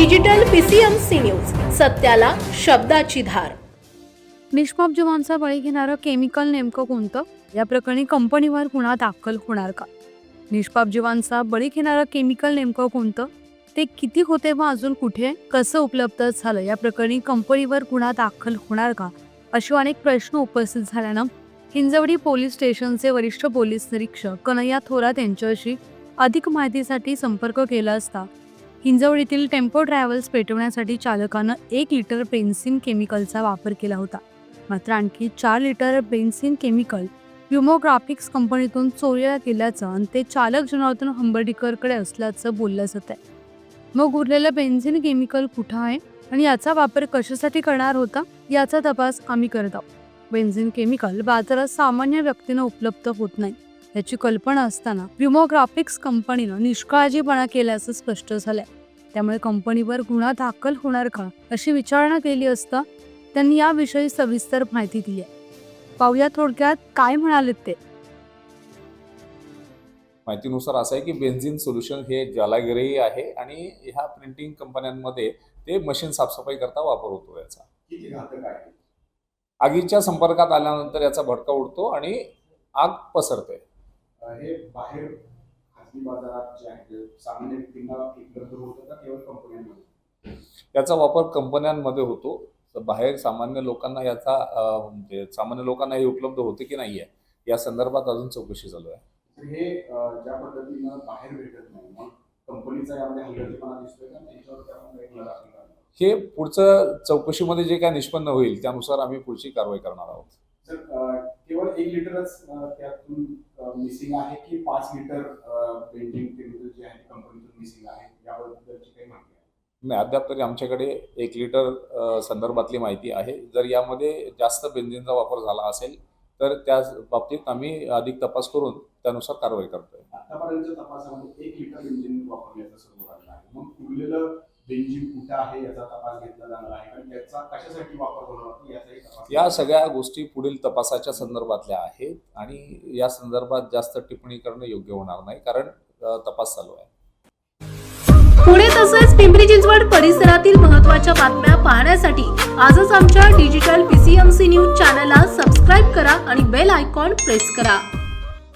Digital PCMC news सत्याला शब्दाची धार. निष्पाप जीवांचा बळी घेणारं केमिकल नेमकं कोणतं? या प्रकरणी कंपनीवर गुन्हा दाखल होणार का? निष्पाप जीवांचा बळी घेणारं केमिकल नेमकं कोणतं? ते किती होते व अजून कुठे? कसं उपलब्ध झालं? या प्रकरणी कंपनीवर गुन्हा दाखल होणार का? असे अनेक प्रश्न उपस्थित झाल्यानं हिंजवडी पोलीस स्टेशनचे वरिष्ठ पोलीस निरीक्षक कन्हैया थोरात यांच्याशी अधिक माहितीसाठी संपर्क केला असता हिंजवडीतील टेम्पो ट्रॅव्हल्स पेटवण्यासाठी चालकानं एक लिटर बेन्सिन केमिकलचा वापर केला होता. मात्र आणखी चार लिटर बेन्सिन केमिकल युमोग्राफिक्स कंपनीतून चोरीला केल्याचं आणि ते चालक जनार्दन हंबर्डीकरकडे असल्याचं बोललं जात आहे मग उरलेलं बेन्झिन केमिकल कुठं आहे आणि याचा वापर कशासाठी करणार होता? याचा तपास आम्ही करत आहोत. बेन्झिन केमिकल बाजारात सामान्य व्यक्तीनं उपलब्ध होत नाही. याची कल्पना असताना व्युमोग्राफिक्स कंपनीनं निष्काळजीपणा केल्याचं स्पष्ट झालंय. त्यामुळे कंपनीवर गुन्हा दाखल होणार का अशी विचारणा केली असता त्यांनी याविषयी सविस्तर माहिती दिली आहे पाहूया थोडक्यात काय म्हणाले ते. माहितीनुसार असं आहे की बेन्झिन सोल्युशन हे ज्वालागिरी आहे आणि ह्या प्रिंटिंग कंपन्यांमध्ये ते मशीन साफसफाई करता वापर होतो याचा. आगीच्या संपर्कात आल्यानंतर याचा भडका उडतो आणि आग पसरते. हे बाहेर खाजगी बाजारात जे आहे सामान्य व्यक्तींना उपलब्ध होतं का केवळ कंपन्यांमध्ये? याचा वापर कंपन्यांमध्ये होतो. तर बाहेर सामान्य लोकांना याचा म्हणजे सामान्य लोकांना हे उपलब्ध होते की नाही आहे या संदर्भात अजून चौकशी चालू आहे. हे ज्या पद्धतीनं बाहेर भेटत नाही मग कंपनीचा यामध्ये हलगर्जीपणा दिसतोय का? त्याच्यावर त्यामध्ये एक लढा केला जातो. हे पुढचं चौकशीमध्ये जे काय निष्पन्न होईल त्यानुसार आम्ही पुढची कारवाई करणार आहोत. केवळ एक लिटरच त्यातून मिसिंग आहे की पाच लिटर बेंजिंग केमिकल जे आहे कंपनीतून मिसिंग आहे याबद्दलची काही माहिती नाही अद्याप तरी आमच्याकडे एक लिटर संदर्भातली माहिती आहे. जर यामध्ये जास्त बेन्झिनचा वापर झाला असेल तर त्या बाबतीत आम्ही अधिक तपास करून त्यानुसार कारवाई करतोय. आतापर्यंतच्या तपासामध्ये एक लिटर बेंजिन वापरल्याचं सर्व आहे. मग उरलेलं बेंजिन आहे याचा तपास घेतला जाणार आहे आणि त्याचा कशासाठी वापर होणार होता याचाही तपास या सगळ्या गोष्टी पुढील तपासाच्या संदर्भातल्या आहेत आणि या संदर्भात जास्त टिप्पणी करणं योग्य होणार नाही कारण तपास चालू आहे. पुणे तसेच पिंपरी चिंचवड परिसरातील महत्त्वाच्या बातम्या पाहण्यासाठी आजच आमच्या डिजिटल पीसीएमसी न्यूज चॅनलला सबस्क्राईब करा आणि बेल आयकॉन प्रेस करा.